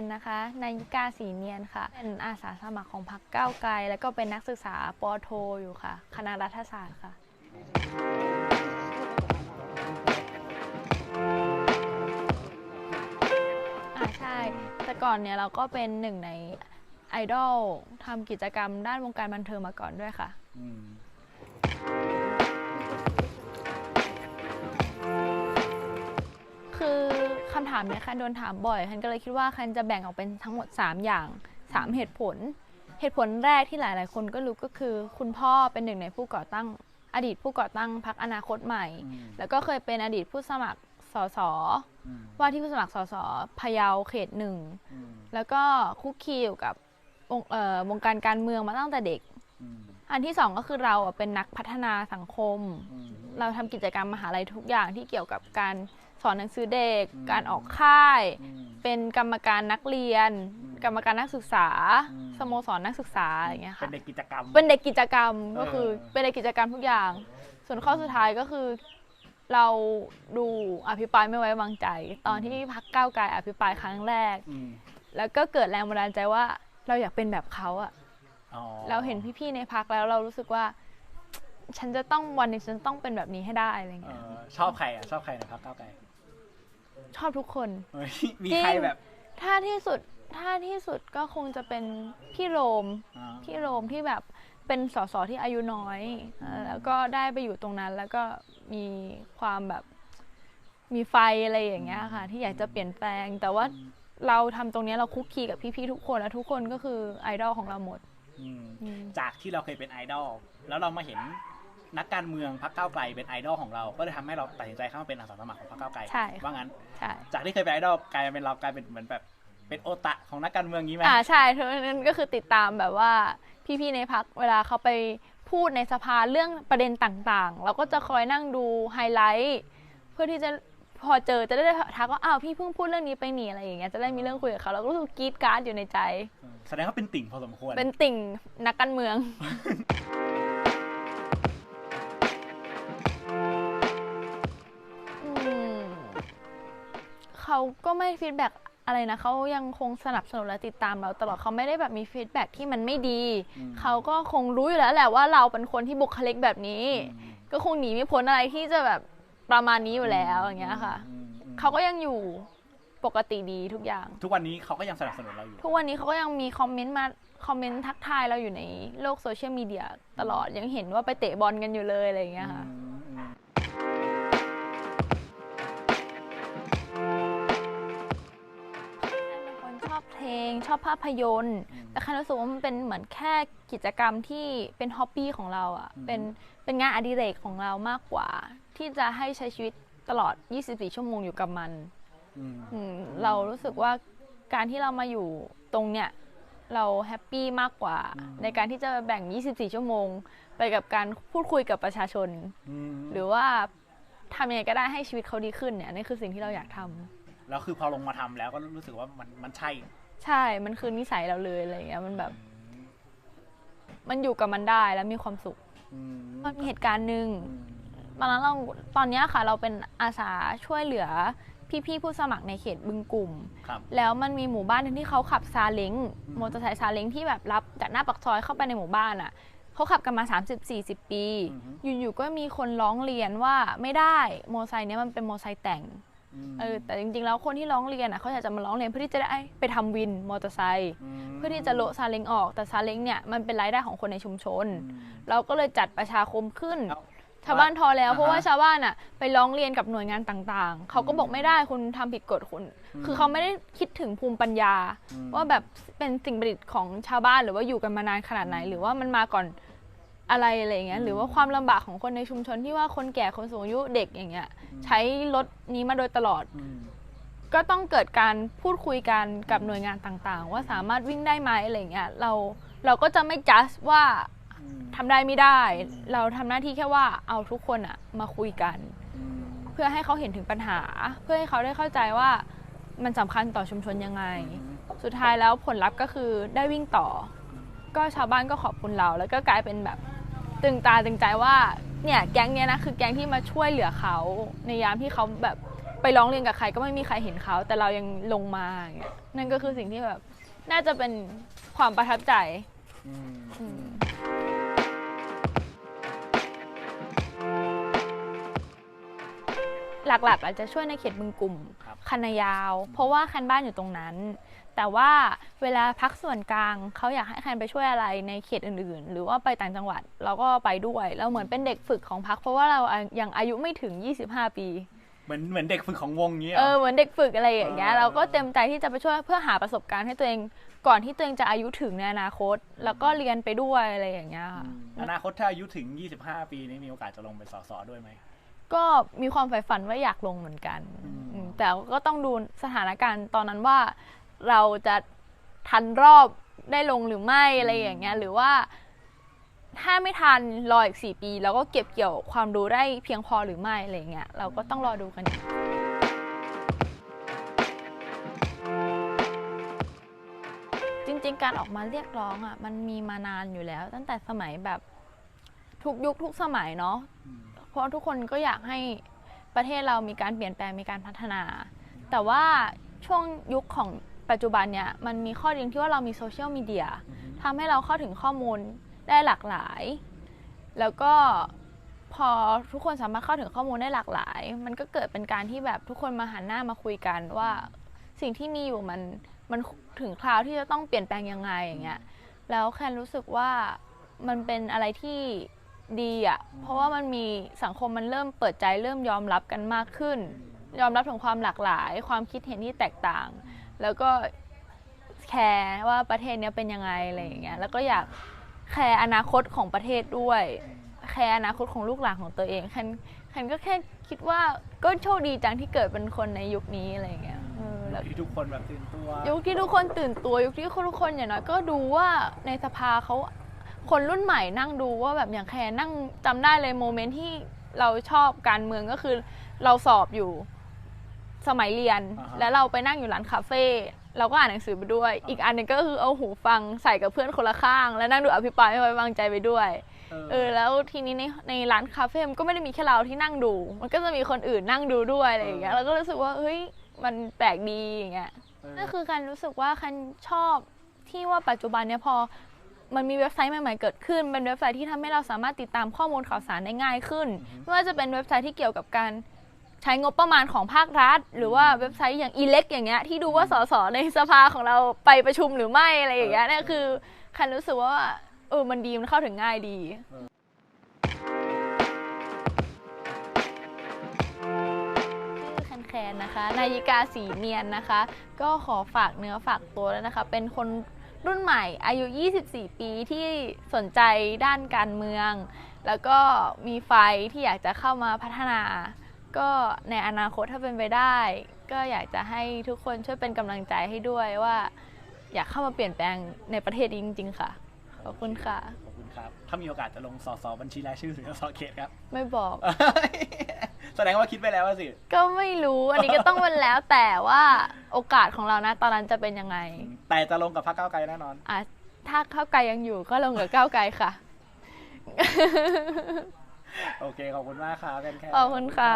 นนะคะนายิกาสีเนียนค่ะ เป็นอาสาสมัครของพรรคก้าวไกล แล้วก็เป็นนักศึกษาปโท อยู่ค่ะ คณะรัฐศาสตร์ค่ะ อ่าใช่ แต่ก่อนเนี่ยเราก็เป็นหนึ่งในไอดอลทำกิจกรรมด้านวงการบันเทิงมาก่อนด้วยค่ะ อืม คือคำถามเนี้ยคันโดนถามบ่อยคันก็เลยคิดว่าคันจะแบ่งออกเป็นทั้งหมด 3 อย่าง 3 เหตุผล เหตุผลแรกที่หลาย ๆ คนก็รู้ก็คือ คุณพ่อเป็นหนึ่งในผู้ก่อตั้งอดีตผู้ก่อตั้งพรรคอนาคตใหม่อืมแล้วก็เคยเป็นอดีตผู้สมัครสสอืมว่าที่ผู้สมัครสสพะเยาเขตหนึ่งอืมแล้วก็คุกคีอยู่กับวงเอ่อวงการการเมืองมาตั้งแต่เด็กอืมอันที่สองก็คือเราอะเป็นนักพัฒนาสังคมอืมเราทำกิจกรรมมหาลัยทุกอย่างที่เกี่ยวกับการส อนหนังสือเด็กอืมการออกค่ายอืมเป็นกรรมการนักเรียนอืมกรรมการนักศึกษาอืมสโมสรนักศึกษาอย่างเงี้ยเป็ค่ะนเด็กกิจกรรม เป็นเด็กกิจกรรมก็คือเออเป็นเด็กกิจกรรมทุกอย่าง ส่วนข้อสุดท้ายก็คือเราดูอภิปรายไม่ไว้วางใจ ตอนที่พักก้าวไกลอภิปรายครั้งแรกอืมแล้วก็เกิดแรงบันดาลใจว่าเราอยากเป็นแบบเขาอะอ๋อเราเห็นพี่ๆในพักแล้วเรารู้สึกว่า ฉันจะต้องวันหนึงฉันต้องเป็นแบบนี้ให้ได้อะไรเอเงี้ยอชอบใครอะชอบใครในพรรคก้าวไกล ชอบทุกคนเฮ้ยมีจริงใครแบบ ถ้าที่สุดถ้าที่สุดก็คงจะเป็นพี่โรมอ๋อ พี่โรมที่แบบเป็นสสที่อายุน้อยเออแล้วก็ได้ไปอยู่ตรงนั้น แล้วก็มีความแบบมีไฟอะไรอย่างเงี้ยค่ะ ที่อยากจะเปลี่ยนแปลง แต่ว่าเราทำตรงเนี้ยเราคุกคีกับพี่ๆทุกคนแล้วทุกคนก็คือไอดอลของเราหมดอืมอืม จากที่เราเคยเป็นไอดอลแล้วเรามาเห็น นักการเมืองพรรคก้าวไกลเป็นไอดอลของเรา ก็เลยทำให้เราตัดสินใจเข้ามาเป็นอาสาสมัครของพรรคก้าวไกลใช่ค่ะ ว่างั้น ใช่ จากที่เคยเป็นไอดอลกลายเป็นเรากลายเป็นเหมือนแบบเป็นโอตะของนักการเมืองงี้ไหมอ่าใช่ทุกนั้นก็คือติดตามแบบว่าพี่ๆในพักเวลาเขาไปพูดในสภาเรื่องประเด็นต่างๆ เราก็จะคอยนั่งดูไฮไลท์เพื่อที่จะพอเจอจะได้ทักว่าอ้าวพี่เพิ่งพูดเรื่องนี้ไปหนีอะไรอย่างเงี้ยจะได้มีเรื่องคุยกับเขาเราก็รู้สึกกรีดกราร์ดอยู่ในใจเออแสดงว่าเป็นติ่งพอสมควร เป็นติ่งนักการเมือง เขาก็ไม่ฟีดแบ็กอะไรนะเขายังคงสนับสนุนและติดตามเราตลอดเขาไม่ได้แบบมีฟีดแบ็กที่มันไม่ดีอืมเขาก็คงรู้อยู่แล้วแหละว่าเราเป็นคนที่บุคลิกแบบนี้อืมก็คงหนีไม่พ้นอะไรที่จะแบบประมาณนี้อยู่แล้วอย่างเงี้ยค่ะอืมอืมเขาก็ยังอยู่ปกติดีทุกอย่าง ทุกวันนี้เขาก็ยังสนับสนุนเราอยู่ทุกวันนี้เขาก็ยังมีคอมเมนต์มาคอมเมนต์ทักทายเราอยู่ในโลกโซเชียลมีเดียตลอดยังเห็นว่าไปเตะบอลกันอยู่เลยอะไรอย่างเงี้ยค่ะ อบภาพยนตร์อืมแต่คันรู้สึกว่ามันเป็นเหมือนแค่กิจกรรมที่เป็นฮ็อบบี้ของเราอะ่ะอืมเป็นเป็นงานอดิเรกของเรามากกว่า ที่จะให้ใช้ชีวิตตลอด 24 ชั่วโมงอยู่กับมันอืมอืมเรารู้สึกว่าการที่เรามาอยู่ตรงเนี้ยเราแฮปปี้มากกว่า ในการที่จะแบ่ง 24 ชั่วโมง ไปกับการพูดคุยกับประชาชนอืมหรือว่าทำยังไงก็ได้ให้ชีวิตเขาดีขึ้นเนี่ยนี่คือสิ่งที่เราอยากทำแล้วคือพอลงมาทำแล้วก็รู้สึกว่ามันมันใช่ ใช่ มันคือนิสัยเราเลยอะไรอย่างเงี้ย มันแบบ มันอยู่กับมันได้แล้วมีความสุข อืมมันมีเหตุการณ์หนึ่ง อืมตอนนั้นเราตอนเนี้ยค่ะ เราเป็นอาสาช่วยเหลือพี่ๆผู้สมัครในเขตบึงกลุ่ม ครับ แล้วมันมีหมู่บ้านหนึงที่เขาขับซาเล้งอืม มอเตอร์ไซค์ซาเล้งที่แบบรับจากหน้าปักซอยเข้าไปในหมู่บ้านอะเขาขับกันมา 30-40 ปีอยู่ๆก็มีคนร้องเรียนว่าไม่ได้มอเตอร์ไซค์เนี้ยมันเป็นมอเตอร์ไซค์แต่งม เออแต่จริงๆแล้วคนที่ร้องเรียนอะเขาอยากจะมาร้องเรียนเพื่อที่จะได้ไปทำวินมอเตอร์ไซค์มเพื่อที่จะโละซาเล้งออกแต่ซาเล้งเนี่ยมันเป็นรายได้ของคนในชุมชนอืมเราก็เลยจัดประชาคมขึ้นเอาชาวบ้านทอแล้วอ่าฮะเพราะว่าชาวบ้านอะไปร้องเรียนกับหน่วยงานต่างๆ เขาก็บอกไม่ได้คุณทำผิดกฎคุณอืมคือเขาไม่ได้คิดถึงภูมิปัญญาอืมว่าแบบเป็นสิ่งประดิษฐ์ของชาวบ้านหรือว่าอยู่กันมานานขนาดไหน หรือว่ามันมาก่อน อะไรอะไรอย่างเงี้ยหรือว่าความลำบากของคนในชุมชนที่ว่าคนแก่คนสูงอายุเด็กอย่างเงี้ยใช้รถนี้มาโดยตลอดอืมก็ต้องเกิดการพูดคุยกันกับหน่วยงานต่างๆ ว่าสามารถวิ่งได้ไหมอะไรอย่างเงี้ยเราเราก็จะไม่จัดว่าอืมทำได้ไม่ได้ เราทำหน้าที่แค่ว่าเอาทุกคนอะมาคุยกันอืมเพื่อให้เขาเห็นถึงปัญหา เพื่อให้เขาได้เข้าใจว่ามันสำคัญต่อชุมชนยังไง สุดท้ายแล้วผลลัพธ์ก็คือได้วิ่งต่อ ก็ชาวบ้านก็ขอบคุณเราแล้วก็กลายเป็นแบบ ตึงตาตึงใจว่าเนี่ยแก๊งเนี้ยนะคือแก๊งที่มาช่วยเหลือเขาในยามที่เขาแบบไปไปร้องเรียนกับใครก็ไม่มีใครเห็นเขา แต่เรายังลงมาอย่างเงี้ยนั่นก็คือสิ่งที่แบบน่าจะเป็นความประทับใจอืมอืมหลักๆอาจจะช่วยในเขตบึงกลุ่มครับคันนายาว เพราะว่าคันบ้านอยู่ตรงนั้น แต่ว่าเวลาพักส่วนกลางเขาอยากให้คันไปช่วยอะไรในเขตอื่นๆ หรือว่าไปต่างจังหวัดเราก็ไปด้วยเราเหมือนเป็นเด็กฝึกของพักเพราะว่าเรายังอายุไม่ถึง 25 ปีเหมือนเหมือนเด็กฝึกของวงนี้เหรเอออเหมือนเด็กฝึกอะไรอย่างเงี้ยเออเราก็เต็มใจที่จะไปช่วยเพื่อหาประสบการณ์ให้ตัวเองก่อนที่ตัวเองจะอายุถึงในอนาคต แล้วก็เรียนไปด้วยอะไรอย่างเงี้ยค่ะอนาคตถ้าอายุถึง 25 ปีนี้มีโอกาสจะลงเป็นสสด้วยไหมก็มีความใฝ่ฝันว่าอยากลงเหมือนกันอืมอืมแต่ก็ต้องดูสถานการณ์ตอนนั้นว่า เราจะทันรอบได้ลงหรือไม่อะไรอย่างเงี้ยหรือว่า ถ้าไม่ทันรออีกสี่ปีเราก็เก็บเกี่ยวความรู้ได้เพียงพอหรือไม่อะไรอย่างเงี้ยเราก็ต้องรอดูกันอีกจริง ๆ การออกมาเรียกร้องอะมันมีมานานอยู่แล้ว ตั้งแต่สมัยแบบทุกยุคทุกสมัยเนาะอืมเพราะทุกคนก็อยากให้ประเทศเรามีการเปลี่ยนแปลงมีการพัฒนา แต่ว่าช่วงยุคของ ปัจจุบันเนี่ยมันมีข้อดีที่ว่าเรามีโซเชียลมีเดียทำให้เราเข้าถึงข้อมูลได้หลากหลาย แล้วก็พอทุกคนสามารถเข้าถึงข้อมูลได้หลากหลาย มันก็เกิดเป็นการที่แบบทุกคนมาหันหน้ามาคุยกันว่าสิ่งที่มีอยู่มันมันถึงคราวที่จะต้องเปลี่ยนแปลงยังไงอย่างเงี้ยแล้วแคนรู้สึกว่ามันเป็นอะไรที่ดีอะ่ะเพราะว่ามันมีสังคมมันเริ่มเปิดใจเริ่มยอมรับกันมากขึ้น ยอมรับถึงความหลากหลาย ความคิดเห็นที่แตกต่าง แล้วก็แคร์ว่าประเทศเนี้ยเป็นยังไงอะไรอย่างเงี้ยแล้วก็อยากแคร์อนาคตของประเทศด้วย แคร์อนาคตของลูกหลานของตัวเองแคนแคนก็แค่คิดว่าก็โชคดีจังที่เกิดเป็นคนในยุคนี้อะไรอย่างเงี้ยเออแล้ว ที่ทุกคนแบบตื่นตัว ยุคที่ทุกคนตื่นตัวยุคที่ทุกคนอย่างน้อยก็ดูว่าในสภาเขาคนรุ่นใหม่นั่งดูว่าแบบอย่างแคร์นั่งจำได้เลยโมเมนต์ที่เราชอบการเมืองก็คือเราสอบอยู่ สมัยเรียน อ่าฮะ แล้วเราไปนั่งอยู่ร้านคาเฟ่เราก็อ่านหนังสือไปด้วย อีกอันหนึงก็คือเอาหูฟังใส่กับเพื่อนคนละข้าง แล้วนั่งดูอภิปรายไม่ไว้วางใจไปด้วย เออแล้วทีนี้ในในร้านคาเฟ่มันก็ไม่ได้มีแค่เราที่นั่งดู มันก็จะมีคนอื่นนั่งดูด้วยอะไรอย่างเงี้ยเราก็รู้สึกว่าเฮ้ยมันแปลกดีอย่างเงี้ยเออนั่นคือการรู้สึกว่าคันชอบที่ว่าปัจจุบันเนี่ยพอมันมีเว็บไซต์ใหม่ๆเกิดขึ้นเป็นเว็บไซต์ที่ทำให้เราสามารถติดตามข้อมูลข่าวสารได้ง่ายขึ้นไม่ว่าจะเป็นเว็บไซต์ที่เกี่ยวกับการ ใช้งบประมาณของภาครัฐ หรือว่าเว็บไซต์อย่าง e l e c อย่างเงี้ยที่ดูว่าสสในสภาของเราไปประชุมหรือไม่อะไรอย่างเงี้ยนั่นคือคันรู้สึกว่าเออมันดีมันเข้าถึงง่ายดีชื่อแคนแคนนะคะนายิกาสีเนียนนะคะ ก็ขอฝากเนื้อฝากตัวแล้วนะคะ เป็นคนรุ่นใหม่อายุ 24 ปีที่สนใจด้านการเมือง แล้วก็มีไฟที่อยากจะเข้ามาพัฒนา ก็ในอนาคตถ้าเป็นไปได้ ก็อยากจะให้ทุกคนช่วยเป็นกำลังใจให้ด้วยว่า อยากเข้ามาเปลี่ยนแปลงในประเทศนี้จริง ๆ ค่ะ ขอบคุณค่ะ ขอบคุณครับ ถ้ามีโอกาสจะลงสสบัญชีรายชื่อหรือสสเขตครับ ไม่บอก แสดงว่าคิดไปแล้วว่าสิ ก็ไม่รู้อันนี้ก็ต้องเป็นแล้วแต่ว่าโอกาสของเรานะตอนนั้นจะเป็นยังไง แต่จะลงกับพรรคก้าวไกลแน่นอน อะถ้าข้าวไกลยังอยู่ก็ลงกับก้าวไกลค่ะ โอเคขอบคุณมากค่ะบแฟนแคขอบคุณค่ะ